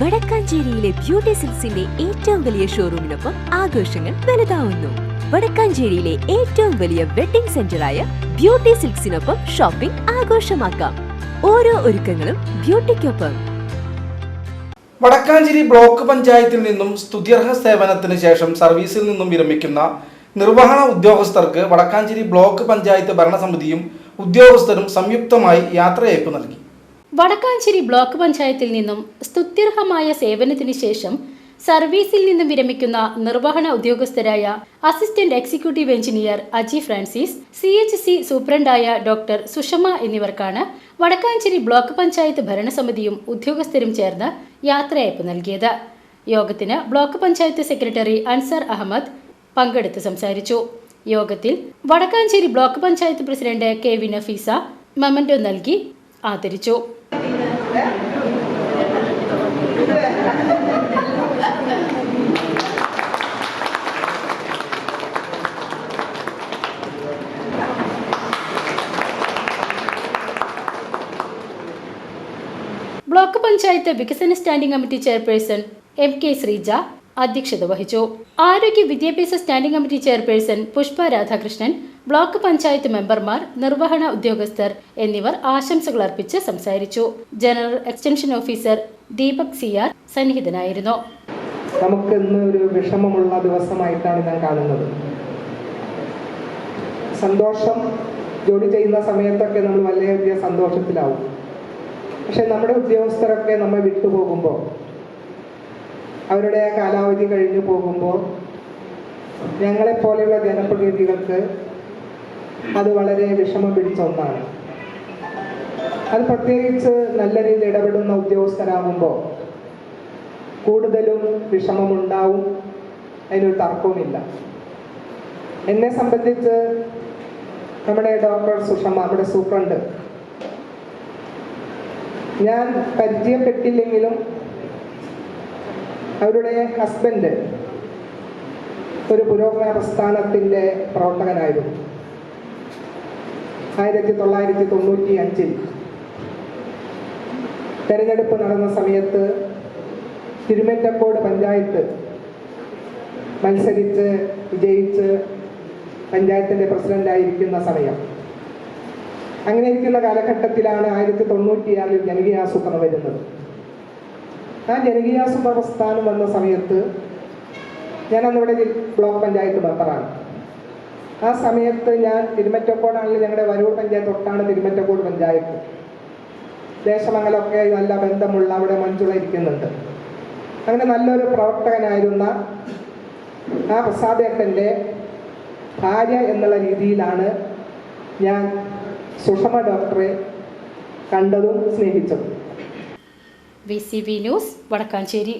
വടക്കാഞ്ചേരിയിലെ beauty സിൽസിന്റെ ഏറ്റവും വലിയ ഷോറൂമിനൊപ്പം ആഘോഷങ്ങൾ വലുതാവുന്നു. വടക്കാഞ്ചേരിയിലെ ഏറ്റവും വലിയ വെഡിംഗ് സെന്ററായ ബ്യൂട്ടി സിൽക്സിനൊപ്പം ഷോപ്പിംഗ് ആഘോഷമാക്കാം. ഓരോ ഒരുക്കങ്ങളും ബ്യൂട്ടിക്കൊപ്പം. വടക്കാഞ്ചേരി ബ്ലോക്ക് പഞ്ചായത്തിൽ നിന്നും സ്തുത്യർഹ സേവനത്തിന് ശേഷം സർവീസിൽ നിന്നും വിരമിക്കുന്ന നിർവഹണ ഉദ്യോഗസ്ഥർക്ക് വടക്കാഞ്ചേരി ബ്ലോക്ക് പഞ്ചായത്ത് ഭരണസമിതിയും ഉദ്യോഗസ്ഥരും സംയുക്തമായി യാത്രയയപ്പ് നൽകി. വടക്കാഞ്ചേരി ബ്ലോക്ക് പഞ്ചായത്തിൽ നിന്നും സ്തുത്യർഹമായ സേവനത്തിന് ശേഷം സർവീസിൽ നിന്നും വിരമിക്കുന്ന നിർവഹണ ഉദ്യോഗസ്ഥരായ assistant executive engineer Aji Francis C H C സൂപ്രണ്ടായ doctor Sushama എന്നിവർക്കാണ് വടക്കാഞ്ചേരി ബ്ലോക്ക് പഞ്ചായത്ത് ഭരണസമിതിയും ഉദ്യോഗസ്ഥരും ചേർന്ന് യാത്രയയപ്പ് നൽകിയത്. യോഗത്തിന് ബ്ലോക്ക് പഞ്ചായത്ത് സെക്രട്ടറി അൻസർ അഹമ്മദ് പങ്കെടുത്ത് സംസാരിച്ചു. യോഗത്തിൽ Wadakkanchery block panchayat president K V Nafeesa memento നൽകി ആദരിച്ചു. ബ്ലോക്ക് പഞ്ചായത്ത് വികസന standing committee chairperson M K Sreeja അധ്യക്ഷത വഹിച്ചു. ആരോഗ്യ വിദ്യാഭ്യാസ standing committee chairperson Pushpa Radhakrishnan block panchayat മെമ്പർമാർ നിർവഹണ ഉദ്യോഗസ്ഥർ എന്നിവർ ആശംസകൾ അർപ്പിച്ച് സംസാരിച്ചു. General extension officer Deepak Siyar സന്നിഹിതനായിരുന്നു. നമുക്ക് ഇന്ന് ഒരു വിഷമമുള്ള ദിവസമായിട്ടാണ് ഞാൻ കാണുന്നത്. സന്തോഷം ജോലി ചെയ്യുന്ന സമയത്തൊക്കെ നമ്മൾ വലിയ സന്തോഷത്തിലാവും. പക്ഷെ നമ്മുടെ ഉദ്യോഗസ്ഥരൊക്കെ നമ്മൾ വിട്ടുപോകുമ്പോൾ അവരുടെ കാലാവധി കഴിഞ്ഞു പോകുമ്പോൾ ഞങ്ങളെപ്പോലെയുള്ള ജനപ്രതിനിധികൾക്ക് അത് വളരെ വിഷമം പിടിച്ച ഒന്നാണ്. അത് പ്രത്യേകിച്ച് നല്ല രീതിയിൽ ഇടപെടുന്ന ഉദ്യോഗസ്ഥരാകുമ്പോൾ കൂടുതലും വിഷമമുണ്ടാവും. അതിനൊരു തർക്കവുമില്ല. എന്നെ സംബന്ധിച്ച് നമ്മുടെ ഡോക്ടർ സുഷമ നമ്മുടെ സൂപ്രണ്ട്. ഞാൻ പരിചയപ്പെട്ടില്ലെങ്കിലും അവരുടെ ഹസ്ബൻഡ് ഒരു പുരോഗമന പ്രസ്ഥാനത്തിന്റെ പ്രവർത്തകനായിരുന്നു. ആയിരത്തി തൊള്ളായിരത്തി തൊണ്ണൂറ്റി അഞ്ചിൽ തെരഞ്ഞെടുപ്പ് നടന്ന സമയത്ത് തിരുമറ്റക്കോട് പഞ്ചായത്ത് മത്സരിച്ച് വിജയിച്ച് പഞ്ചായത്തിന്റെ പ്രസിഡന്റായിരിക്കുന്ന സമയം. അങ്ങനെ ഇരിക്കുന്ന കാലഘട്ടത്തിലാണ് ആയിരത്തി തൊണ്ണൂറ്റിയാറിൽ ജനകീയാസൂത്രണം വരുന്നത്. ആ ജനകീയാസൂത്ര പ്രസ്ഥാനം വന്ന സമയത്ത് ഞാൻ അന്നിവിടെ ബ്ലോക്ക് പഞ്ചായത്ത് മെമ്പറാണ്. ആ സമയത്ത് ഞാൻ തിരുമറ്റക്കോടാണെങ്കിൽ ഞങ്ങളുടെ വരൂർ പഞ്ചായത്ത് തൊട്ടാണ് തിരുമറ്റക്കോട് പഞ്ചായത്ത്. ദേശമംഗലമൊക്കെ നല്ല ബന്ധമുള്ള അവിടെ മഞ്ജുള ഇരിക്കുന്നുണ്ട്. അങ്ങനെ നല്ലൊരു പ്രവർത്തകനായിരുന്ന ആ പ്രസാദേട്ടന്റെ ഭാര്യ എന്നുള്ള രീതിയിലാണ് ഞാൻ സുഷമ ഡോക്ടറെ കണ്ടതും സ്നേഹിച്ചതും. V C V news Vadakkanchery.